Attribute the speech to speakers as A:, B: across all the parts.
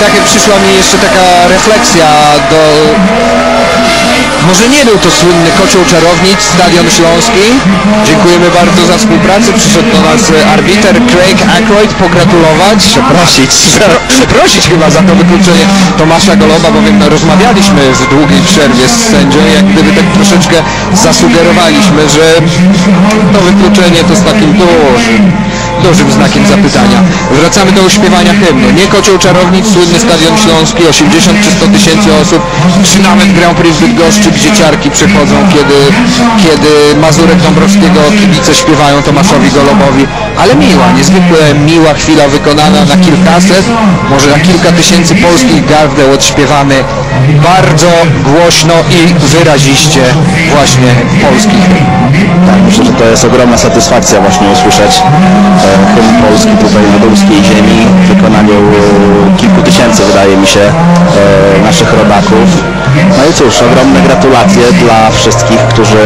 A: tak jak przyszła mi jeszcze taka refleksja do... Może nie był to słynny kocioł czarownic, Stadion Śląski. Dziękujemy bardzo za współpracę. Przyszedł do nas e, arbiter Craig Ackroyd pogratulować. Przeprosić. Przeprosić chyba za to wykluczenie Tomasza Goloba, bowiem no, rozmawialiśmy w długiej przerwie z sędzią jak gdyby tak troszeczkę zasugerowaliśmy, że to wykluczenie to z takim dużym dużym znakiem zapytania. Wracamy do śpiewania hymnu. Nie kocioł czarownic, słynny Stadion Śląski, 80 czy 100 tysięcy osób, czy nawet Grand Prix w Bydgoszczy, gdzie ciarki przychodzą, kiedy, kiedy Mazurek Dąbrowskiego kibice śpiewają Tomaszowi Golobowi. Ale miła, niezwykle miła chwila wykonana na kilkaset, może na kilka tysięcy polskich gardeł odśpiewany bardzo głośno i wyraziście właśnie polski hymn.
B: Tak, myślę, że to jest ogromna satysfakcja właśnie usłyszeć hymn Polski tutaj na polskiej ziemi w wykonaniu kilku tysięcy wydaje mi się e, naszych rodaków. No i cóż, ogromne gratulacje dla wszystkich, którzy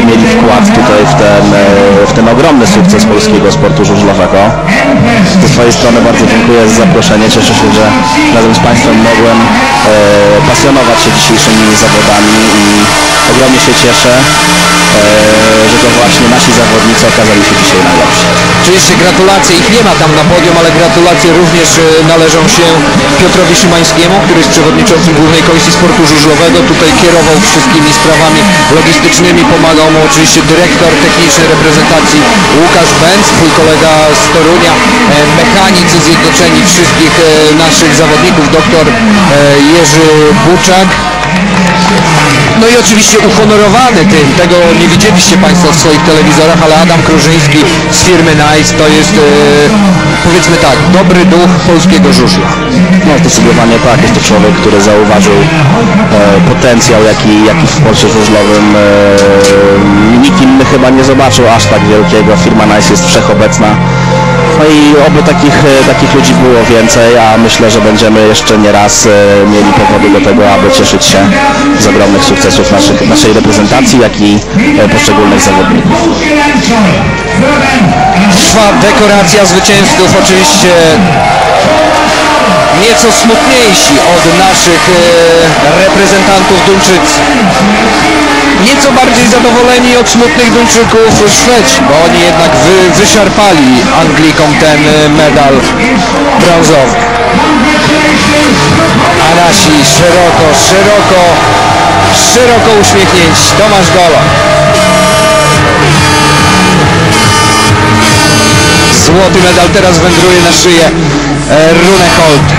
B: e, mieli wkład tutaj w ten, e, w ten ogromny sukces polskiego sportu żużlowego. Ze swojej strony bardzo dziękuję za zaproszenie. Cieszę się, że razem z Państwem mogłem pasjonować się dzisiejszymi zawodami i ogromnie się cieszę, że to właśnie nasi zawodnicy okazali się dzisiaj najlepsi.
A: Oczywiście gratulacje, ich nie ma tam na podium, ale gratulacje również e, należą się Piotrowi Szymańskiemu, który jest przewodniczącym Głównej Komisji Sportu Żużlowego. Tutaj kierował wszystkimi sprawami logistycznymi, pomagał mu oczywiście dyrektor techniczny reprezentacji Łukasz Benz, twój kolega z Torunia, e, mechanicy zjednoczeni wszystkich e, naszych zawodników, doktor Jerzy Buczak. No i oczywiście uhonorowany tym, tego nie widzieliście Państwo w swoich telewizorach, ale Adam Krużyński z firmy NICE to jest e, powiedzmy tak, dobry duch polskiego żużla.
B: No zdecydowanie tak, jest to człowiek, który zauważył e, potencjał, jaki, jaki w sporcie żużlowym e, nikt inny chyba nie zobaczył aż tak wielkiego. Firma NICE jest wszechobecna. No i oby takich, e, takich ludzi było więcej, a myślę, że będziemy jeszcze nie raz e, mieli powody do tego, aby cieszyć się z ogromnych sukcesów naszych, naszej reprezentacji, jak i e, poszczególnych zawodników.
A: Trwa dekoracja zwycięzców, oczywiście nieco smutniejsi od naszych reprezentantów Duńczycy. Nieco bardziej zadowoleni od smutnych Duńczyków Szwedzi, bo oni jednak wy, wyszarpali Anglikom ten e, medal brązowy. A nasi szeroko, szeroko, szeroko uśmiechnięci. Tomasz Golo. Złoty medal teraz wędruje na szyję e, Rune Holt.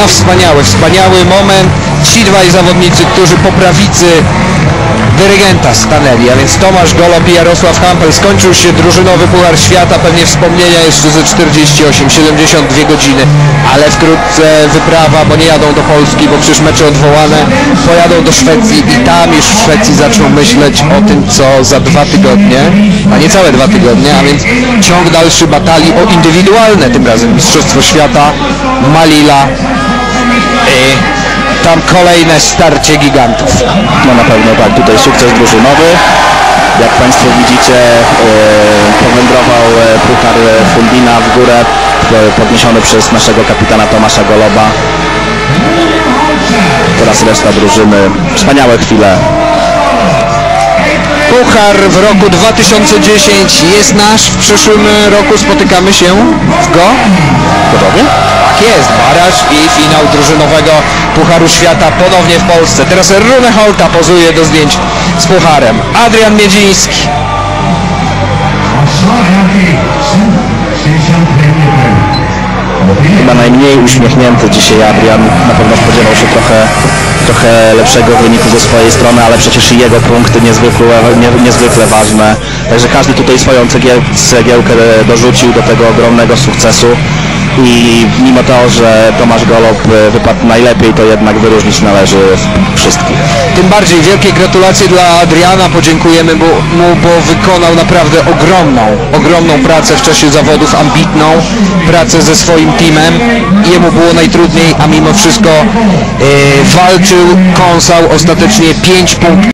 A: No wspaniały, wspaniały moment. Ci dwaj zawodnicy, którzy po prawicy dyrygenta stanęli, a więc Tomasz Golob i Jarosław Hampel. Skończył się drużynowy Puchar Świata, pewnie wspomnienia jeszcze ze 48, 72 godziny, ale wkrótce wyprawa, bo nie jadą do Polski, bo przecież mecze odwołane, pojadą do Szwecji i tam już w Szwecji zaczną myśleć o tym, co za dwa tygodnie, a niecałe dwa tygodnie, a więc ciąg dalszy batalii o indywidualne tym razem Mistrzostwo Świata, Malila tam kolejne starcie gigantów.
B: No na pewno tak, tutaj sukces drużynowy. Jak Państwo widzicie, e, powędrował e, puchar e, Fundina w górę, podniesiony przez naszego kapitana Tomasza Goloba. Teraz reszta drużyny. Wspaniałe chwile.
A: Puchar w roku 2010 jest nasz, w przyszłym roku spotykamy się w Go.
B: Gotowi?
A: Tak jest, baraż i finał drużynowego Pucharu Świata ponownie w Polsce. Teraz Rune Holta pozuje do zdjęć z Pucharem. Adrian Miedziński.
B: Chyba najmniej uśmiechnięty dzisiaj Adrian. Na pewno spodziewał się trochę, trochę lepszego wyniku ze swojej strony, ale przecież i jego punkty niezwykle, nie, niezwykle ważne. Także każdy tutaj swoją cegiel, cegiełkę dorzucił do tego ogromnego sukcesu. I mimo to, że Tomasz Golob e, wypadł najlepiej, to jednak wyróżnić należy wszystkich.
A: Tym bardziej wielkie gratulacje dla Adriana, podziękujemy mu, bo wykonał naprawdę ogromną, ogromną pracę w czasie zawodów, ambitną pracę ze swoim teamem. Jemu było najtrudniej, a mimo wszystko e, walczył, kąsał ostatecznie 5 punktów.